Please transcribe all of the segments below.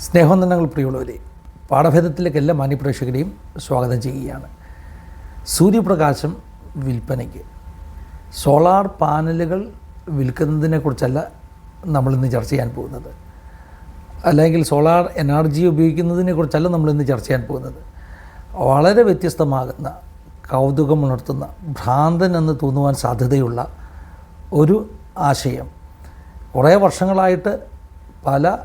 സ്നേഹവന്ദനങ്ങൾ പ്രിയമുള്ളവരെ പാഠഭേദത്തിലേക്ക് എല്ലാ മാന്യപ്രേക്ഷകരെയും സ്വാഗതം ചെയ്യുകയാണ്. സൂര്യപ്രകാശം വിൽപ്പനയ്ക്ക്. സോളാർ പാനലുകൾ വിൽക്കുന്നതിനെക്കുറിച്ചല്ല നമ്മളിന്ന് ചർച്ച ചെയ്യാൻ പോകുന്നത്. അല്ലെങ്കിൽ സോളാർ എനർജി ഉപയോഗിക്കുന്നതിനെക്കുറിച്ചല്ല നമ്മളിന്ന് ചർച്ച ചെയ്യാൻ പോകുന്നത്. വളരെ വ്യത്യസ്തമാകുന്ന കൗതുകമുണർത്തുന്ന ഭ്രാന്തൻ എന്ന് തോന്നുവാൻ സാധ്യതയുള്ള ഒരു ആശയം. കുറേ വർഷങ്ങളായിട്ട് പല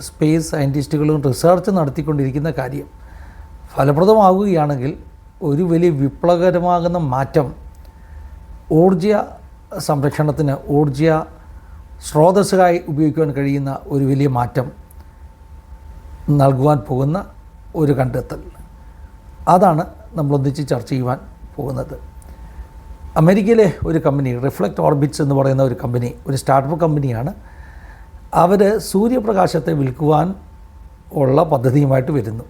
സ്പേസ് സയന്റിസ്റ്റുകളും റിസർച്ച് നടത്തിക്കൊണ്ടിരിക്കുന്ന കാര്യം ഫലപ്രദമാകുകയാണെങ്കിൽ ഒരു വലിയ വിപ്ലവകരമാകുന്ന മാറ്റം ഊർജ സംരക്ഷണത്തിന് ഊർജ സ്രോതസ്സുകളായി ഉപയോഗിക്കുവാൻ കഴിയുന്ന ഒരു വലിയ മാറ്റം നൽകുവാൻ പോകുന്ന ഒരു കണ്ടെത്തൽ. അതാണ് നമ്മളൊന്നിച്ച് ചർച്ച ചെയ്യുവാൻ പോകുന്നത്. അമേരിക്കയിലെ ഒരു കമ്പനി റിഫ്ലക്റ്റ് ഓർബിറ്റ്സ് എന്ന് പറയുന്ന ഒരു കമ്പനി ഒരു സ്റ്റാർട്ടപ്പ് കമ്പനിയാണ് അവർ സൂര്യപ്രകാശത്തെ വിൽക്കുവാൻ ഉള്ള പദ്ധതിയുമായിട്ട് വരുന്നു.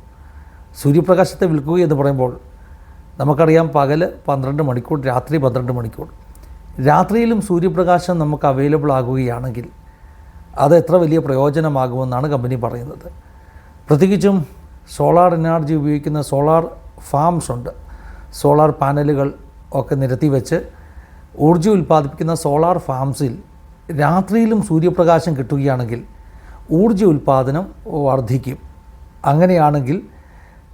സൂര്യപ്രകാശത്തെ വിൽക്കുക എന്ന് പറയുമ്പോൾ നമുക്കറിയാം പകൽ പന്ത്രണ്ട് മണിക്കൂർ രാത്രി പന്ത്രണ്ട് മണിക്കൂർ. രാത്രിയിലും സൂര്യപ്രകാശം നമുക്ക് അവൈലബിൾ ആകുകയാണെങ്കിൽ അത് എത്ര വലിയ പ്രയോജനമാകുമെന്നാണ് കമ്പനി പറയുന്നത്. പ്രത്യേകിച്ചും സോളാർ എനർജി ഉപയോഗിക്കുന്ന സോളാർ ഫാംസ് ഉണ്ട്. സോളാർ പാനലുകൾ ഒക്കെ നിരത്തി വെച്ച് ഊർജം ഉൽപ്പാദിപ്പിക്കുന്ന സോളാർ ഫാംസിൽ രാത്രിയിലും സൂര്യപ്രകാശം കിട്ടുകയാണെങ്കിൽ ഊർജ ഉൽപ്പാദനം വർദ്ധിക്കും. അങ്ങനെയാണെങ്കിൽ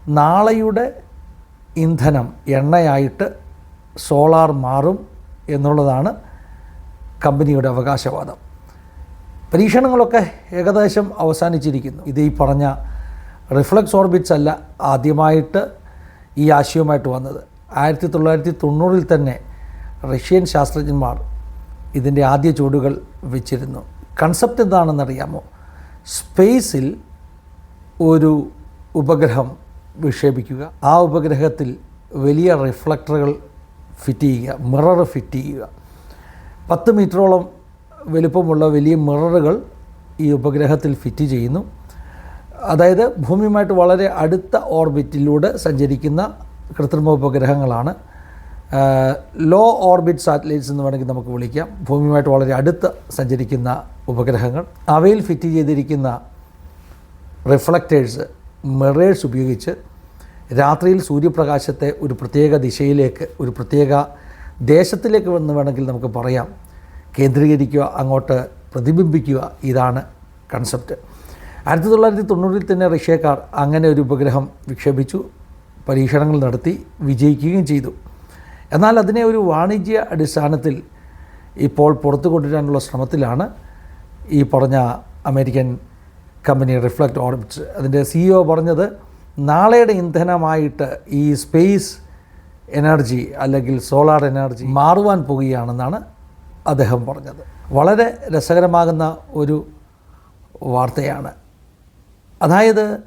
നാളെയുടെ ഇന്ധനം എണ്ണയായിട്ട് സോളാർ മാറും എന്നുള്ളതാണ് കമ്പനിയുടെ അവകാശവാദം. പരീക്ഷണങ്ങളൊക്കെ ഏകദേശം അവസാനിച്ചിരിക്കുന്നു. ഇത് ഈ പറഞ്ഞ റിഫ്ലക്സ് ഓർബിറ്റ്സ് അല്ല ആദ്യമായിട്ട് ഈ ആശയവുമായിട്ട് വന്നത്. ആയിരത്തി തൊള്ളായിരത്തി തൊണ്ണൂറിൽ തന്നെ റഷ്യൻ ശാസ്ത്രജ്ഞന്മാർ ഇതിന്റെ ആദ്യ ചുവടുകൾ വെച്ചിരുന്നു. കൺസെപ്റ്റ് എന്താണെന്നറിയാമോ? സ്പേസിൽ ഒരു ഉപഗ്രഹം വിക്ഷേപിക്കുക. ആ ഉപഗ്രഹത്തിൽ വലിയ റിഫ്ലക്ടറുകൾ ഫിറ്റ് ചെയ്യുക മിറർ ഫിറ്റ് ചെയ്യുക. പത്ത് മീറ്ററോളം വലുപ്പമുള്ള വലിയ മിററുകൾ ഈ ഉപഗ്രഹത്തിൽ ഫിറ്റ് ചെയ്യുന്നു. അതായത് ഭൂമിയുമായിട്ട് വളരെ അടുത്ത ഓർബിറ്റിലൂടെ സഞ്ചരിക്കുന്ന കൃത്രിമ ഉപഗ്രഹങ്ങളാണ്. ലോ ഓർബിറ്റ് സാറ്റലൈറ്റ്സ് എന്ന് വേണമെങ്കിൽ നമുക്ക് വിളിക്കാം. ഭൂമിയുമായിട്ട് വളരെ അടുത്ത് സഞ്ചരിക്കുന്ന ഉപഗ്രഹങ്ങൾ. അവയിൽ ഫിറ്റ് ചെയ്തിരിക്കുന്ന റിഫ്ലക്റ്റേഴ്സ് മിറേഴ്സ് ഉപയോഗിച്ച് രാത്രിയിൽ സൂര്യപ്രകാശത്തെ ഒരു പ്രത്യേക ദിശയിലേക്ക് ഒരു പ്രത്യേക ദേശത്തിലേക്ക് വന്ന് വേണമെങ്കിൽ നമുക്ക് പറയാം. കേന്ദ്രീകരിക്കുക അങ്ങോട്ട് പ്രതിബിംബിക്കുക ഇതാണ് കൺസെപ്റ്റ് ആയിരത്തി തൊള്ളായിരത്തി തൊണ്ണൂറിൽ തന്നെ റഷ്യക്കാർ അങ്ങനെ ഒരു ഉപഗ്രഹം വിക്ഷേപിച്ചു പരീക്ഷണങ്ങൾ നടത്തി വിജയിക്കുകയും ചെയ്തു. എന്നാൽ അതിനെ ഒരു വാണിജ്യ അടിസ്ഥാനത്തിൽ ഇപ്പോൾ പുറത്തു കൊണ്ടുവരാനുള്ള ശ്രമത്തിലാണ് ഈ പറഞ്ഞ അമേരിക്കൻ കമ്പനി റിഫ്ലക്റ്റ് ഓർബിറ്റ്സ് അതിന്റെ സിഇഒ പറഞ്ഞത് നാളെയുടെ ഇന്ധനമായിട്ട് ഈ സ്പേസ് എനർജി അല്ലെങ്കിൽ സോളാർ എനർജി മാറുവാൻ പോകുകയാണെന്നാണ് അദ്ദേഹം പറഞ്ഞത്. വളരെ രസകരമാകുന്ന ഒരു വാർത്തയാണ്. അതായത്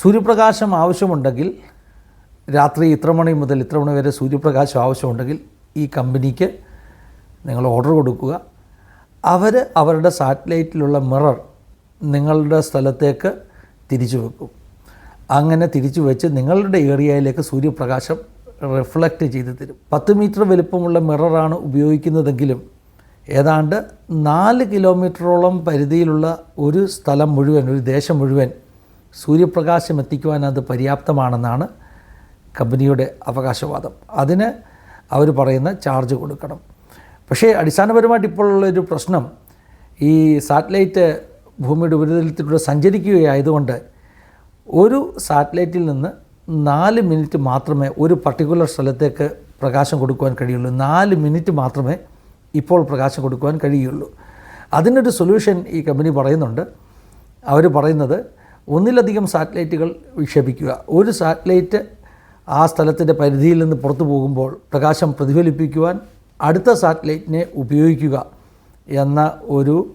സൂര്യപ്രകാശം ആവശ്യമുണ്ടെങ്കിൽ രാത്രി ഇത്ര മണി മുതൽ ഇത്ര മണി വരെ സൂര്യപ്രകാശം ആവശ്യമുണ്ടെങ്കിൽ ഈ കമ്പനിക്ക് നിങ്ങൾ ഓർഡർ കൊടുക്കുക. അവർ അവരുടെ സാറ്റലൈറ്റിലുള്ള മിറർ നിങ്ങളുടെ സ്ഥലത്തേക്ക് തിരിച്ചു വെക്കും. അങ്ങനെ തിരിച്ചു വെച്ച് നിങ്ങളുടെ ഏരിയയിലേക്ക് സൂര്യപ്രകാശം റിഫ്ലക്റ്റ് ചെയ്ത് തരും. പത്ത് മീറ്റർ വലുപ്പമുള്ള മിററാണ് ഉപയോഗിക്കുന്നതെങ്കിലും ഏതാണ്ട് നാല് കിലോമീറ്ററോളം പരിധിയിലുള്ള ഒരു സ്ഥലം മുഴുവൻ ഒരു ദേശം മുഴുവൻ സൂര്യപ്രകാശം എത്തിക്കുവാൻ അത് പര്യാപ്തമാണെന്നാണ് കമ്പനിയുടെ അവകാശവാദം. അതിന് അവർ പറയുന്ന ചാർജ് കൊടുക്കണം. പക്ഷേ അടിസ്ഥാനപരമായിട്ട് ഇപ്പോൾ ഉള്ളൊരു പ്രശ്നം ഈ സാറ്റലൈറ്റ് ഭൂമിയുടെ ഉപരിതലത്തിലൂടെ സഞ്ചരിക്കുകയായതുകൊണ്ട് ഒരു സാറ്റലൈറ്റിൽ നിന്ന് നാല് മിനിറ്റ് മാത്രമേ ഒരു പർട്ടിക്കുലർ സ്ഥലത്തേക്ക് പ്രകാശം കൊടുക്കുവാൻ കഴിയുള്ളൂ. നാല് മിനിറ്റ് മാത്രമേ ഇപ്പോൾ പ്രകാശം കൊടുക്കുവാൻ കഴിയുള്ളൂ. അതിനൊരു സൊല്യൂഷൻ ഈ കമ്പനി പറയുന്നുണ്ട്. അവർ പറയുന്നത് ഒന്നിലധികം സാറ്റലൈറ്റുകൾ വിക്ഷേപിക്കുക. ഒരു സാറ്റലൈറ്റ് ആ സ്ഥലത്തിന്റെ പരിധിയിൽ നിന്ന് പുറത്തു പോകുമ്പോൾ പ്രകാശം പ്രതിഫലിപ്പിക്കുവാൻ അടുത്ത സാറ്റലൈറ്റിനെ ഉപയോഗിക്കുക എന്ന ഒരു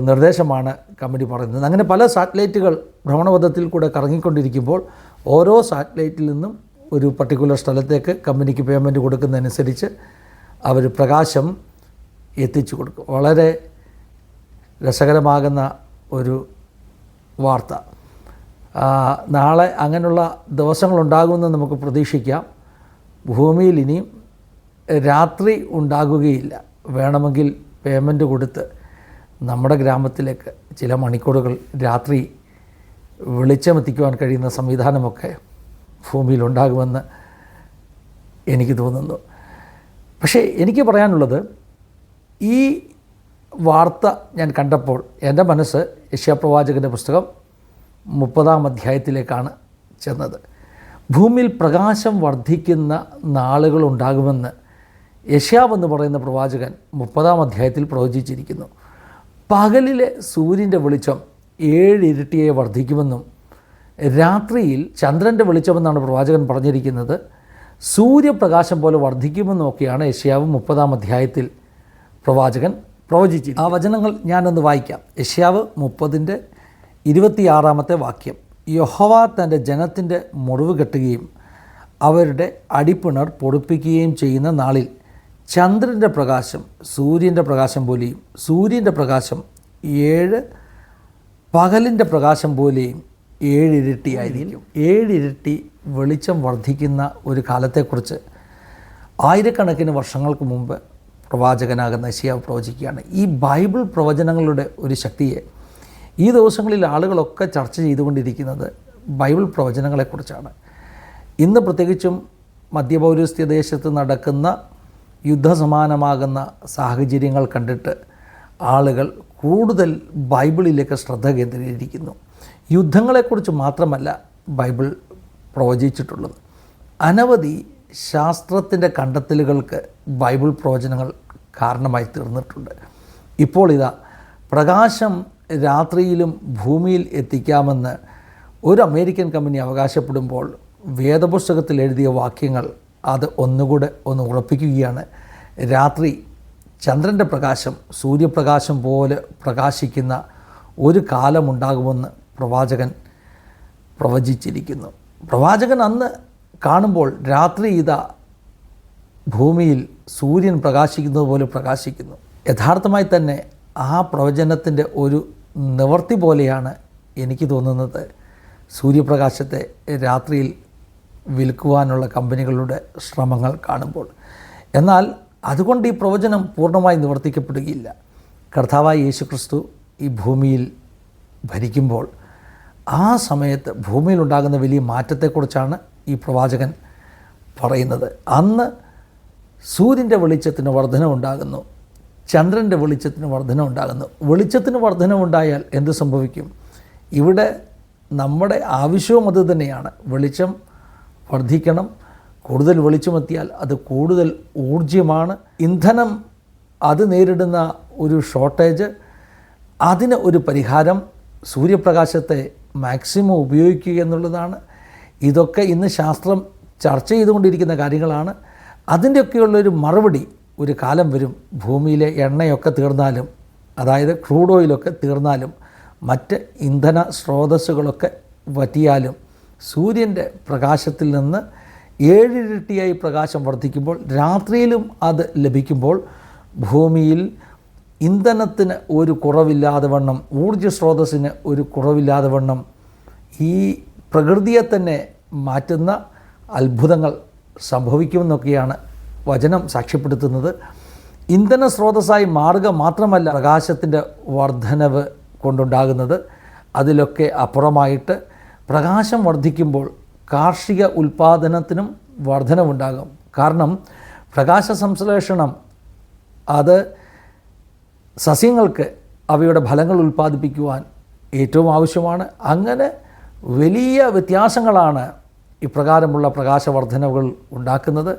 നിർദ്ദേശമാണ് കമ്മിറ്റി പറയുന്നത്. അങ്ങനെ പല സാറ്റലൈറ്റുകൾ ഭ്രമണപഥത്തിൽ കൂടെ കറങ്ങിക്കൊണ്ടിരിക്കുമ്പോൾ ഓരോ സാറ്റലൈറ്റിൽ നിന്നും ഒരു പർട്ടിക്കുലർ സ്ഥലത്തേക്ക് കമ്പനിക്ക് പേയ്മെന്റ് കൊടുക്കുന്നതനുസരിച്ച് അവർ പ്രകാശം എത്തിച്ചു കൊടുക്കും. വളരെ രസകരമാകുന്ന ഒരു വാർത്ത. നാളെ അങ്ങനെയുള്ള ദിവസങ്ങളുണ്ടാകുമെന്ന് നമുക്ക് പ്രതീക്ഷിക്കാം. ഭൂമിയിൽ ഇനിയും രാത്രി ഉണ്ടാകുകയില്ല. വേണമെങ്കിൽ പേയ്മെന്റ് കൊടുത്ത് നമ്മുടെ ഗ്രാമത്തിലേക്ക് ചില മണിക്കൂറുകൾ രാത്രി വെളിച്ചമെത്തിക്കുവാൻ കഴിയുന്ന സംവിധാനമൊക്കെ ഭൂമിയിലുണ്ടാകുമെന്ന് എനിക്ക് തോന്നുന്നു. പക്ഷേ എനിക്ക് പറയാനുള്ളത് ഈ വാർത്ത ഞാൻ കണ്ടപ്പോൾ എന്റെ മനസ്സ് യശ്യാപ്രവാചകന്റെ പുസ്തകം മുപ്പതാം അധ്യായത്തിലേക്കാണ് ചെന്നത്. ഭൂമിയിൽ പ്രകാശം വർദ്ധിക്കുന്ന നാളുകളുണ്ടാകുമെന്ന് യശ്യാവ് എന്ന് പറയുന്ന പ്രവാചകൻ മുപ്പതാം അധ്യായത്തിൽ പ്രവചിച്ചിരിക്കുന്നു. പകലിലെ സൂര്യന്റെ വെളിച്ചം ഏഴിരട്ടിയെ വർദ്ധിക്കുമെന്നും രാത്രിയിൽ ചന്ദ്രന്റെ വെളിച്ചമെന്നാണ് പ്രവാചകൻ പറഞ്ഞിരിക്കുന്നത്. സൂര്യപ്രകാശം പോലെ വർദ്ധിക്കുമെന്നൊക്കെയാണ് യശ്യാവ് മുപ്പതാം അധ്യായത്തിൽ പ്രവാചകൻ പ്രവചിച്ചു ആ വചനങ്ങൾ ഞാനൊന്ന് വായിക്കാം. യശ്യാവ് മുപ്പതിന്റെ ഇരുപത്തിയാറാമത്തെ വാക്യം. യഹോവ തന്റെ ജനത്തിന്റെ മുറിവ് കെട്ടുകയും അവരുടെ അടിപ്പിണർ പൊടിപ്പിക്കുകയും ചെയ്യുന്ന നാളിൽ ചന്ദ്രന്റെ പ്രകാശം സൂര്യന്റെ പ്രകാശം പോലെയും സൂര്യന്റെ പ്രകാശം ഏഴ് പകലിന്റെ പ്രകാശം പോലെയും ഏഴിരട്ടിയായിരിക്കും ഏഴിരട്ടി വെളിച്ചം വർദ്ധിക്കുന്ന ഒരു കാലത്തെക്കുറിച്ച് ആയിരക്കണക്കിന് വർഷങ്ങൾക്ക് മുമ്പ് പ്രവാചകനാകുന്ന ശിയാവ് പ്രവചിക്കുകയാണ്. ഈ ബൈബിൾ പ്രവചനങ്ങളുടെ ഒരു ശക്തിയെ ഈ ദിവസങ്ങളിൽ ആളുകളൊക്കെ ചർച്ച ചെയ്തുകൊണ്ടിരിക്കുന്നത് ബൈബിൾ പ്രവചനങ്ങളെക്കുറിച്ചാണ്. ഇന്ന് പ്രത്യേകിച്ചും മധ്യപൗരസ്ത്യ ദേശത്ത് നടക്കുന്ന യുദ്ധസമാനമാകുന്ന സാഹചര്യങ്ങൾ കണ്ടിട്ട് ആളുകൾ കൂടുതൽ ബൈബിളിലേക്ക് ശ്രദ്ധ കേന്ദ്രീകരിക്കുന്നു. യുദ്ധങ്ങളെക്കുറിച്ച് മാത്രമല്ല ബൈബിൾ പ്രവചിച്ചിട്ടുള്ളത്. അനവധി ശാസ്ത്രത്തിന്റെ കണ്ടെത്തലുകൾക്ക് ബൈബിൾ പ്രവചനങ്ങൾ കാരണമായി തീർന്നിട്ടുണ്ട്. ഇപ്പോൾ ഇതാ പ്രകാശം രാത്രിയിലും ഭൂമിയിൽ എത്തിക്കാമെന്ന് ഒരു അമേരിക്കൻ കമ്പനി അവകാശപ്പെടുമ്പോൾ വേദപുസ്തകത്തിൽ എഴുതിയ വാക്യങ്ങൾ അത് ഒന്നുകൂടെ ഒന്ന് ഉറപ്പിക്കുകയാണ്. രാത്രി ചന്ദ്രന്റെ പ്രകാശം സൂര്യപ്രകാശം പോലെ പ്രകാശിക്കുന്ന ഒരു കാലമുണ്ടാകുമെന്ന് പ്രവാചകൻ പ്രവചിച്ചിരിക്കുന്നു. പ്രവാചകൻ അന്ന് കാണുമ്പോൾ രാത്രി ഇതാ ഭൂമിയിൽ സൂര്യൻ പ്രകാശിക്കുന്നത് പോലെ പ്രകാശിക്കുന്നു. യഥാർത്ഥമായി തന്നെ ആ പ്രവചനത്തിന്റെ ഒരു നിവർത്തി പോലെയാണ് എനിക്ക് തോന്നുന്നത് സൂര്യപ്രകാശത്തെ രാത്രിയിൽ വിൽക്കുവാനുള്ള കമ്പനികളുടെ ശ്രമങ്ങൾ കാണുമ്പോൾ. എന്നാൽ അതുകൊണ്ട് ഈ പ്രവചനം പൂർണമായി നിവർത്തിക്കപ്പെടുകയില്ല. കർത്താവായ യേശു ക്രിസ്തു ഈ ഭൂമിയിൽ ഭരിക്കുമ്പോൾ ആ സമയത്ത് ഭൂമിയിലുണ്ടാകുന്ന വലിയ മാറ്റത്തെക്കുറിച്ചാണ് ഈ പ്രവാചകൻ പറയുന്നത്. അന്ന് സൂര്യന്റെ വെളിച്ചത്തിന് വർധനമുണ്ടാകുന്നു ചന്ദ്രന്റെ വെളിച്ചത്തിന് വർധനമുണ്ടാകുന്നു വെളിച്ചത്തിന് വർധനമുണ്ടായാൽ എന്ത് സംഭവിക്കും? ഇവിടെ നമ്മുടെ ആവശ്യവും അത് തന്നെയാണ്. വെളിച്ചം വർദ്ധിക്കണം. കൂടുതൽ വെളിച്ചമെത്തിയാൽ അത് കൂടുതൽ ഊർജമാണ്. ഇന്ധനം അത് നേരിടുന്ന ഒരു ഷോർട്ടേജ് അതിന് ഒരു പരിഹാരം സൂര്യപ്രകാശത്തെ മാക്സിമം ഉപയോഗിക്കുക എന്നുള്ളതാണ്. ഇതൊക്കെ ഇന്ന് ശാസ്ത്രം ചർച്ച ചെയ്തുകൊണ്ടിരിക്കുന്ന കാര്യങ്ങളാണ്. അതിന്റെയൊക്കെയുള്ളൊരു മറുപടി ഒരു കാലം വരും ഭൂമിയിലെ എണ്ണയൊക്കെ തീർന്നാലും അതായത് ക്രൂഡ് ഓയിലൊക്കെ തീർന്നാലും മറ്റ് ഇന്ധന സ്രോതസ്സുകളൊക്കെ വറ്റിയാലും സൂര്യന്റെ പ്രകാശത്തിൽ നിന്ന് ഏഴിരട്ടിയായി പ്രകാശം വർദ്ധിക്കുമ്പോൾ രാത്രിയിലും അത് ലഭിക്കുമ്പോൾ ഭൂമിയിൽ ഇന്ധനത്തിന് ഒരു കുറവില്ലാതെ വണ്ണം ഊർജ സ്രോതസ്സിന് ഒരു കുറവില്ലാതെ വണ്ണം ഈ പ്രകൃതിയെ തന്നെ മാറ്റുന്ന അത്ഭുതങ്ങൾ സംഭവിക്കുമെന്നൊക്കെയാണ് വചനം സാക്ഷ്യപ്പെടുത്തുന്നത് ഇന്ധന സ്രോതസ്സായി മാറുക മാത്രമല്ല പ്രകാശത്തിന്റെ വർധനവ് കൊണ്ടുണ്ടാകുന്നത്. അതിലൊക്കെ അപ്പുറമായിട്ട് പ്രകാശം വർദ്ധിക്കുമ്പോൾ കാർഷിക ഉൽപ്പാദനത്തിനും വർധനവുണ്ടാകും. കാരണം പ്രകാശ സംശ്ലേഷണം അത് സസ്യങ്ങൾക്ക് അവയുടെ ഫലങ്ങൾ ഉൽപ്പാദിപ്പിക്കുവാൻ ഏറ്റവും ആവശ്യമാണ്. അങ്ങനെ വലിയ വ്യത്യാസങ്ങളാണ് ഇപ്രകാരമുള്ള പ്രകാശവർദ്ധനവുകൾ ഉണ്ടാക്കുന്നത്.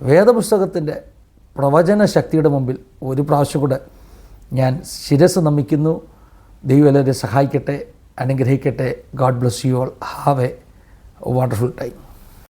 വേദപുസ്തകത്തിന്റെ പ്രവചന ശക്തിയുടെ മുമ്പിൽ ഒരു പ്രാവശ്യം കൂടെ ഞാൻ ശിരസ് നമിക്കുന്നു. ദൈവം എല്ലാവരെയും സഹായിക്കട്ടെ അനുഗ്രഹിക്കട്ടെ. God bless you all have a wonderful time